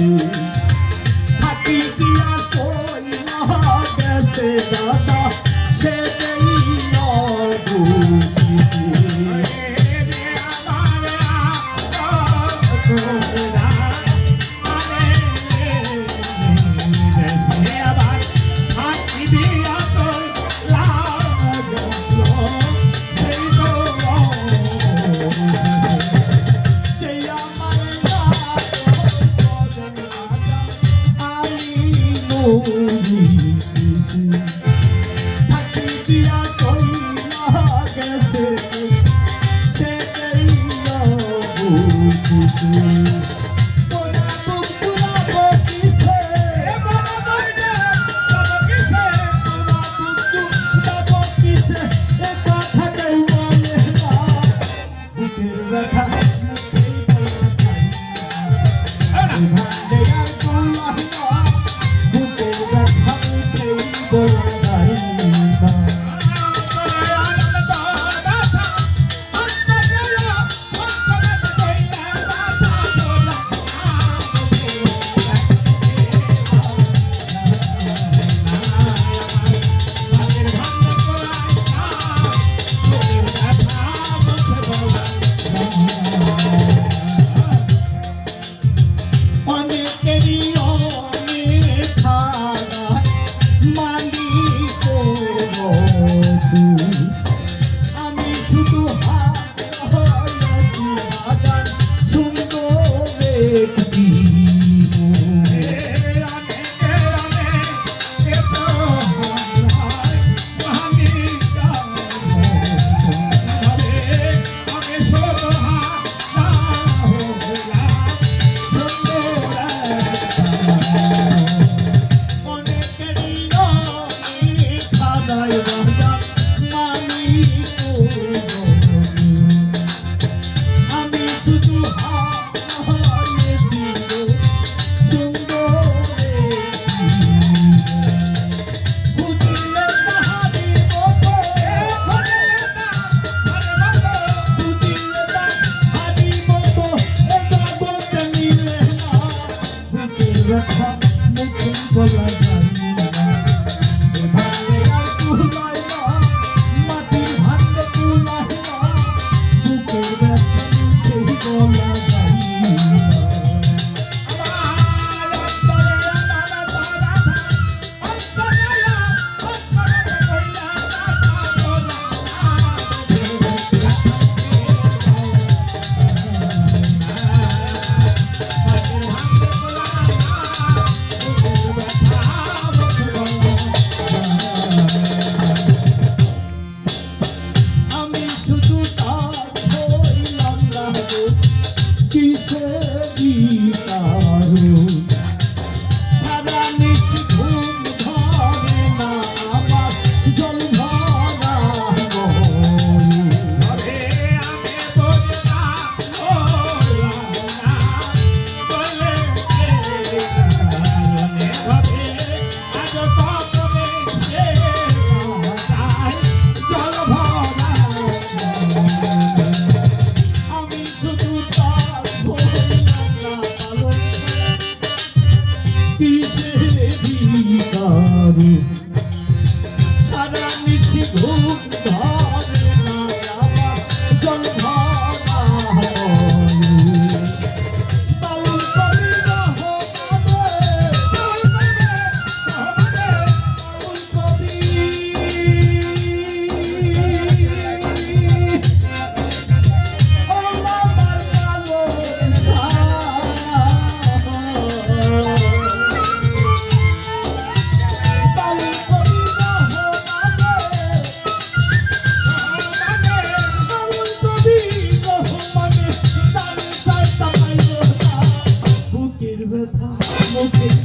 you. বুঝিতে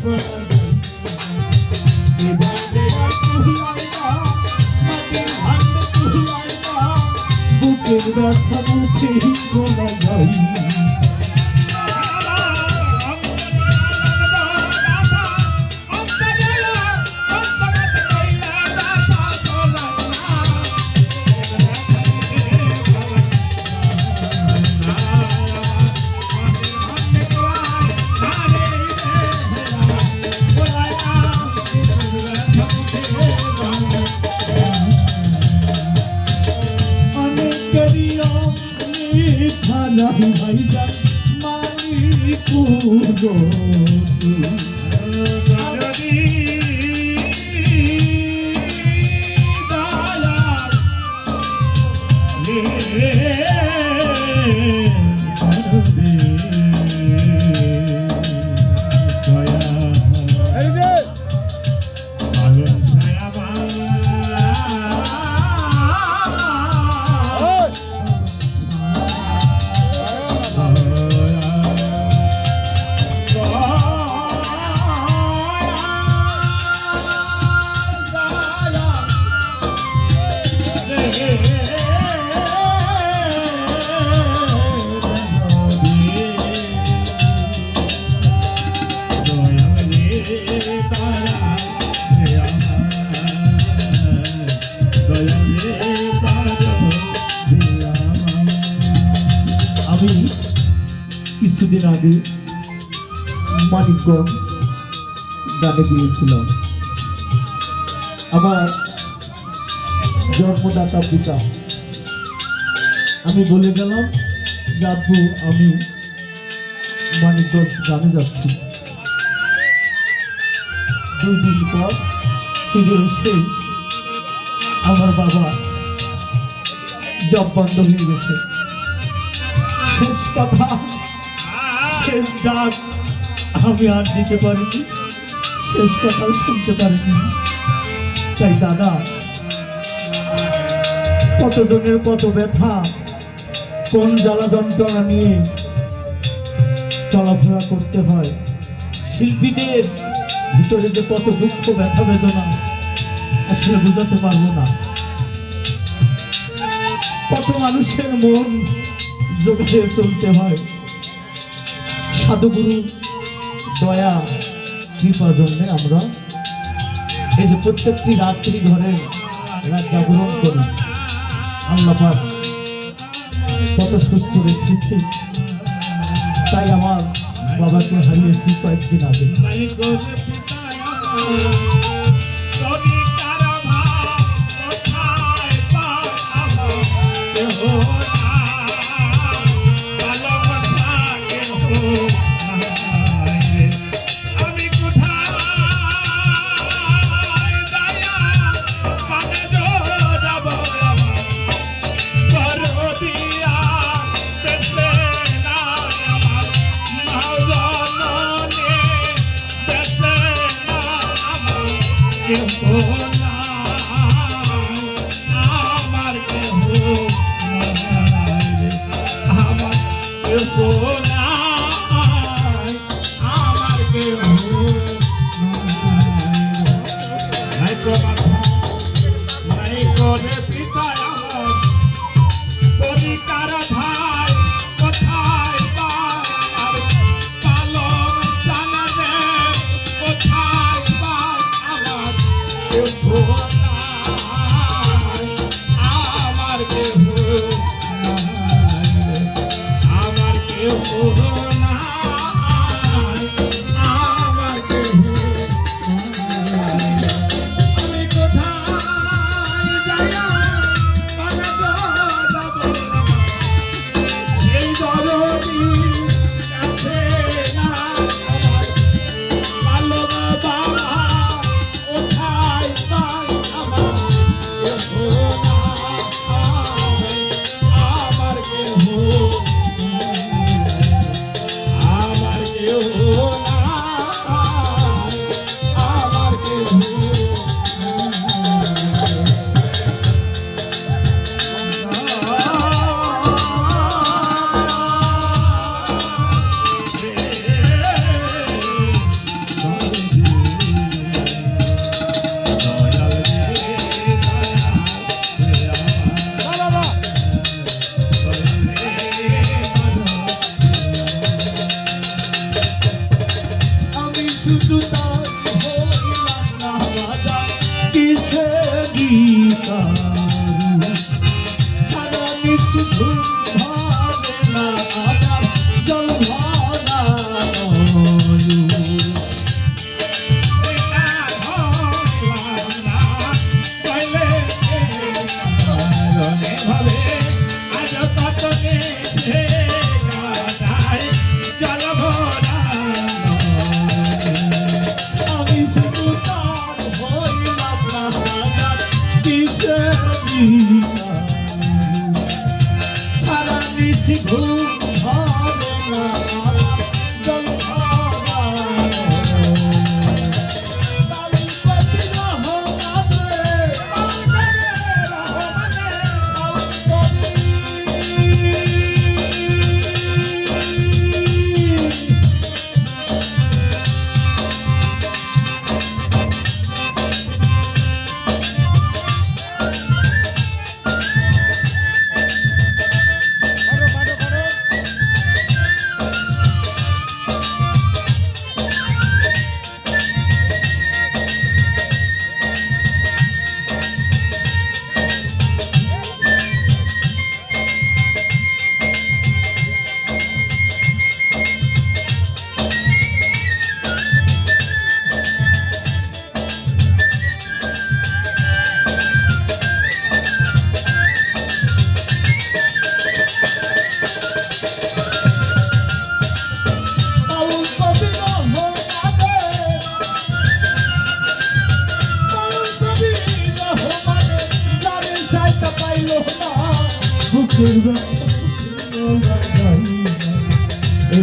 Christmas. Rahi ভাই যান মালিক মানিকগঞ্জ গানে গিয়েছিলাম আমার জন্মদাতা পিতা। আমি বলে গেলাম, যে আমি মানিকগঞ্জ গানে যাচ্ছি। দুই দিন পর ফিরে এসে আমার বাবা জব বন্ধ হয়ে গেছে। শেষ কথা, শেষ ডাক। আমি আর দিতে পারিনি। শেষ কথাও শুনতে পারিনি। তাই দাদা, কতজনের কত ব্যথা, কোন জ্বালা যন্ত্রণা নিয়ে চলাফেরা করতে হয়? শিল্পীদের ভিতরে যে কত দুঃখ, ব্যথা, বেদনা, আসলে বোঝাতে পারব না। কত মানুষের মন জোগাড়ে চলতে হয়। সাধুগুরু দয়া কৃপার জন্যে আমরা এই যে প্রত্যেকটি রাত্রি ধরে রাত জাগরণ করি। আল্লাহ পাক কত সুস্থ রেখেছি তাই আমার বাবাকে হারিয়েছি কয়েকদিন আগে। কেহ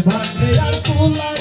ভাগ্যে আর তোলা